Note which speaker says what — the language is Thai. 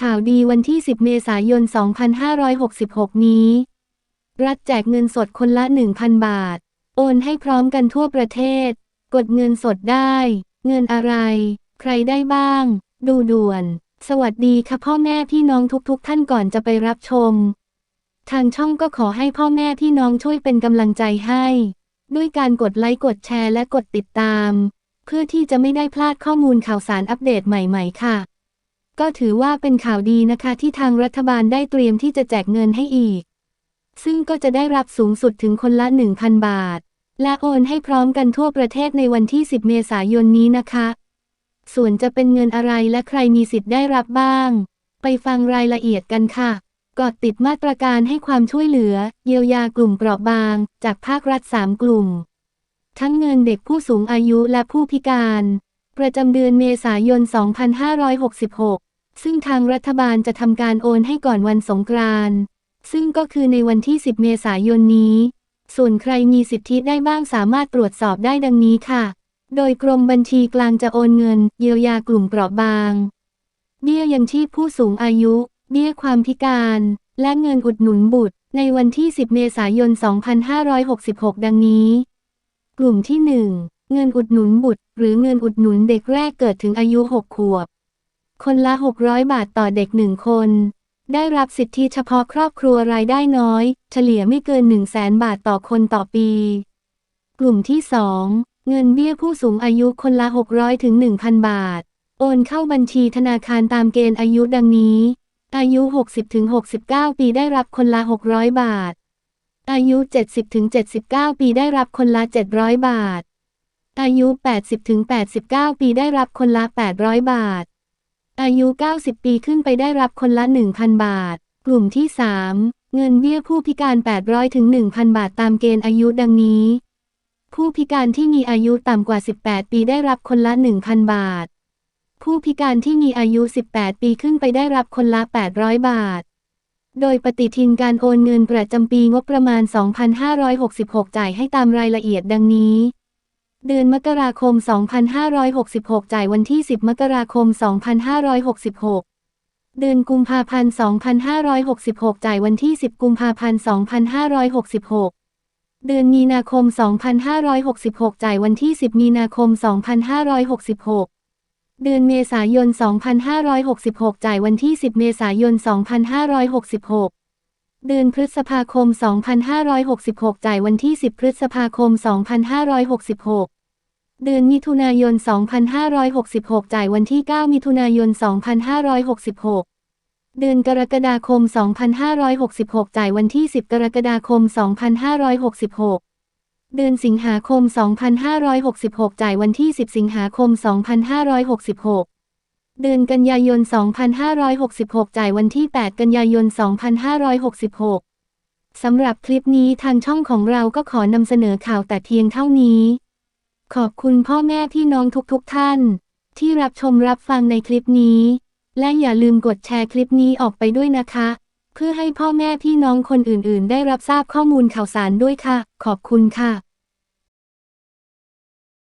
Speaker 1: ข่าวดีวันที่ 10 เมษายน 2566 นี้ รัฐแจกเงินสดคนละ 1,000 บาท โอนให้พร้อมกันทั่วประเทศ กดเงินสดได้ เงินอะไร ใครได้บ้าง ดูด่วน สวัสดีค่ะพ่อแม่พี่น้องทุกๆทท่านก่อนจะไปรับชม ทางช่องก็ขอให้พ่อแม่พี่น้องช่วยเป็นกำลังใจให้ ด้วยการกดไลค์กดแชร์และกดติดตาม เพื่อที่จะไม่ได้พลาดข้อมูลข่าวสารอัปเดตใหม่ ๆ ค่ะ ก็ถือว่าเป็นข่าวดีนะคะที่ทางรัฐบาลได้เตรียมที่จะแจกเงินให้อีก ซึ่งก็จะได้รับสูงสุดถึงคนละ 1,000 บาท และโอนให้พร้อมกันทั่วประเทศในวันที่ 10 เมษายนนี้นะคะ ส่วนจะเป็นเงินอะไรและใครมีสิทธิ์ได้รับบ้าง ไปฟังรายละเอียดกันค่ะกอดติดมาตรการให้ความช่วยเหลือ เยียวยากลุ่มเปราะบาง จากภาครัฐ 3 กลุ่ม ทั้งเงินเด็กผู้สูงอายุและผู้พิการ ประจำเดือนเมษายน 2566 ซึ่งทางรัฐบาลจะทำการโอนให้ก่อนวันสงกรานต์ซึ่งก็คือในวันที่ 10 เมษายนนี้ ส่วนใครมีสิทธิได้บ้างสามารถตรวจสอบได้ดังนี้ค่ะ โดยกรมบัญชีกลางจะโอนเงิน เยียวยากลุ่มเปราะบาง เบี้ยยังชีพผู้สูงอายุ เบี้ยความพิการ และเงินอุดหนุนบุตร ในวันที่ 10 เมษายน 2566 ดังนี้ กลุ่มที่ 1 เงินอุดหนุนบุตร หรือเงินอุดหนุนเด็กแรกเกิดถึงอายุ 6 ขวบ คนละ 600 บาทต่อเด็ก1คน ได้รับสิทธิเฉพาะครอบครัวรายได้น้อย เฉลี่ยไม่เกิน 1 0 0 0 0แสนบาทต่อคนต่อปี กลุ่มที่ 2 เงินเบี้ยผู้สูงอายุคนละ 600ถึง1,000 บาท โอนเข้าบัญชีธนาคารตามเกณฑ์อายุดังนี้ อายุ 60-69 ปีได้รับคนละ 600 บาท อายุ 70-79 ปีได้รับคนละ 700 บาท อายุ 80-89 ปีได้รับคนละ 800 บาท อายุ 90 ปีขึ้นไปได้รับคนละ 1,000 บาท กลุ่มที่ 3 เงินเบี้ยผู้พิการ 800ถึง1,000 บาทตามเกณฑ์อายุดังนี้ ผู้พิการที่มีอายุต่ำกว่า 18 ปีได้รับคนละ 1,000 บาท ผู้พิการที่มีอายุ 18 ปีขึ้นไปได้รับคนละ 800 บาท โดยปฏิทินการโอนเงินประจำปีงบประมาณ 2566 จ่ายให้ตามรายละเอียดดังนี้ เดือนมกราคม 2566 จ่ายวันที่ 10 มกราคม 2566 เดือนกุมภาพันธ์ 2566 จ่ายวันที่ 10 กุมภาพันธ์ 2566 เดือนมีนาคม 2566 จ่ายวันที่ 10 มีนาคม 2566 เดือนเมษายน 2566 จ่ายวันที่ 10 เมษายน 2566 เดือนพฤษภาคม 2566 จ่ายวันที่ 10 พฤษภาคม 2566 เดือนมิถุนายน 2566 จ่ายวันที่ 9 มิถุนายน 2566 เดือนกรกฎาคม 2566 จ่ายวันที่ 10 กรกฎาคม 2566 เดือนสิงหาคม 2566 จ่ายวันที่ 10 สิงหาคม 2566 เดือนกันยายน 2566 จ่ายวันที่ 8 กันยายน 2566 สำหรับคลิปนี้ทางช่องของเราก็ขอนำเสนอข่าวแต่เพียงเท่านี้ ขอบคุณพ่อแม่พี่น้องทุกๆทท่าน ที่รับชมรับฟังในคลิปนี้ และอย่าลืมกดแชร์คลิปนี้ออกไปด้วยนะคะ เพื่อให้พ่อแม่พี่น้องคนอื่นๆ ได้รับทราบข้อมูลข่าวสารด้วยค่ะ ขอบคุณค่ะ